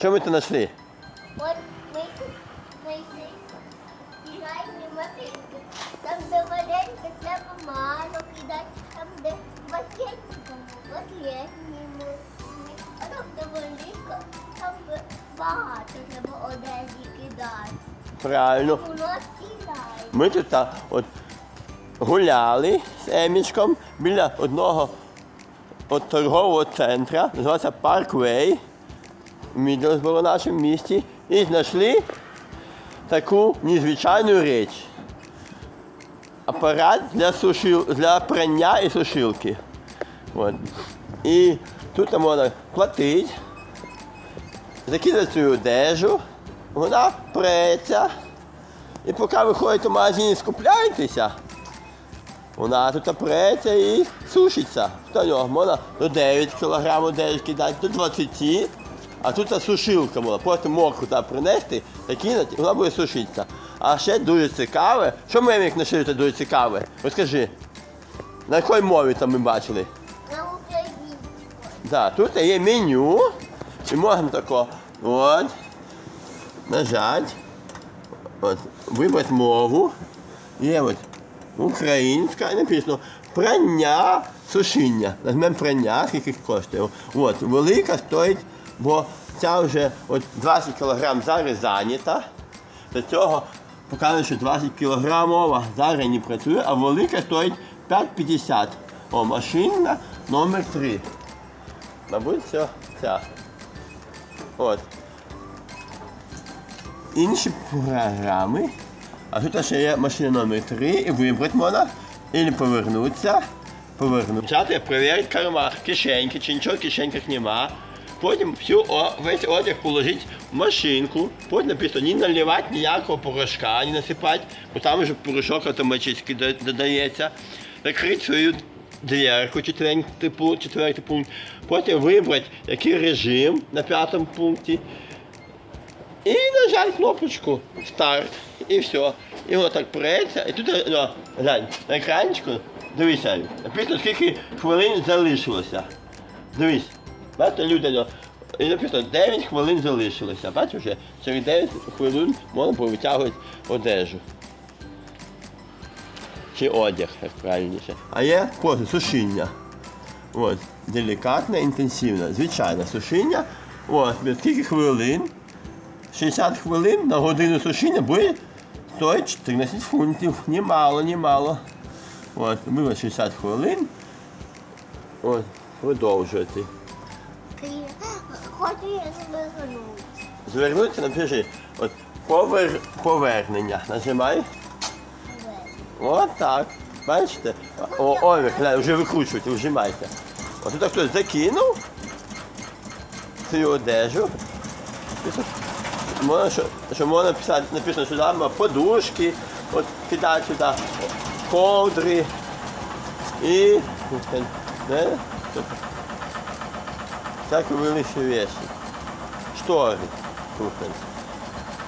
Що ми тут знайшли? От ми тут знайшли фігальні машинки. Там, де маленьке, треба мало кидати, там, де баскетниками, баскетними. А там, де велика, там багато треба одежі кидати. Правильно. Нас кидає. Ми тут та, от, гуляли з Емічком біля одного от, торгового центру, називається Парквей, в нашому місті, і знайшли таку незвичайну річ. Апарат для, сушил, для прання і сушилки. От. І тут можна платити, закидати свою одежу, вона преться. І поки ви ходите в магазин і скупляєтеся, вона тут преться і сушиться. До нього можна до 9 кг одежі кидати, до 20, а тут сушилка можна. Просто мокру туди принести, закинути, і вона буде сушитися. А ще дуже цікаве, що ми знайшли тут дуже цікаве? Розкажи, на якій мові там ми бачили? На Україні. Да, тут є меню, і можемо тако, от, нажати, от, вибрати мову. Є от українська, і написано прання, сушіння. Нажмемо прання, скільки коштує. От, велика стоїть, бо ця вже от 20 кг зараз зайнята. До цього показує, що 20 кілограмова зараз не працює, а велика стоїть 5,50. О, машина номер 3. Мабуть, це ця. От. Інші програми. А тут ще є машина номер 3 і вибрати можна. Или повернутися. Повернути. Взяти, перевірити карман, кишеньки, чи нічого в кишеньках нема. Потім всю, весь одяг положити в машинку. Потім написано не наливати ніякого порошка, не насипати, бо там вже порошок автоматично додається. Закрити свою дверку, четвертий пункт, четвертий пункт. Потім вибрати, який режим на п'ятому пункті. І нажати кнопочку старт. І все. І воно так преться. І тут ну, глянь, на екранчику, дивися, написано, скільки хвилин залишилося. Дивись. Бачите, люди, ну, і написано 9 хвилин залишилося. Бачиш вже, через 9 хвилин можна повитягувати одежу. Чи одяг, як правильніше. А є просто сушіння. От, делікатне, інтенсивне. Звичайне сушіння. От, скільки хвилин. 60 хвилин на годину сушіння буде стоїть 14 фунтів. Немало, немало. От, було 60 хвилин. От, продовжувати. Хочу я звернути. Звернутися, напиши, от повер... повернення. Нажимай. От так. Бачите? О, ой, глянь, вже викручуйте, вжимайте. От тут хтось закинув свою одежу. І тут Можна, що, що можна писати, написано сюди подушки, от кидати сюди ковдри і не, тут, всякі великі речі. Штори тут.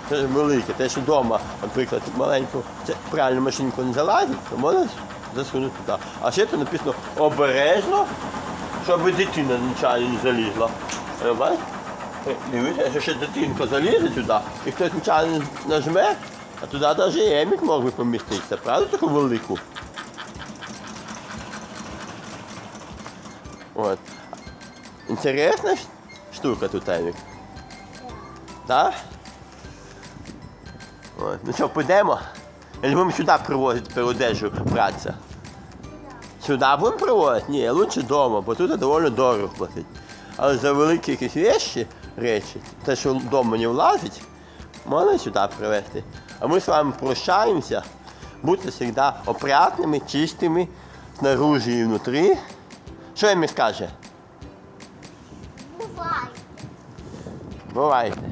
Це ж велике, те, що вдома, наприклад, маленьку пральну машинку не залазить, то можна засунути туди. А ще тут написано обережно, щоб дитина нечайно не залізла. Е, Е, Дивіться, якщо ще дитинка залізе туди, і хтось нечайно нажме, а туди навіть і емік мог би поміститися, правда, таку велику? От. Інтересна штука тут, Емік. Так? От. Ну що, підемо? Або будемо сюди привозити одежу братися? Сюди будемо привозити? Ні, лучше вдома, бо тут доволі дорого платить. Але за великі якісь речі, речі, те, що вдома не влазить, можна сюди привезти. А ми з вами прощаємося. Будьте завжди опрятними, чистими, снаружи і внутрі. Що їм скаже? Boa, Aida.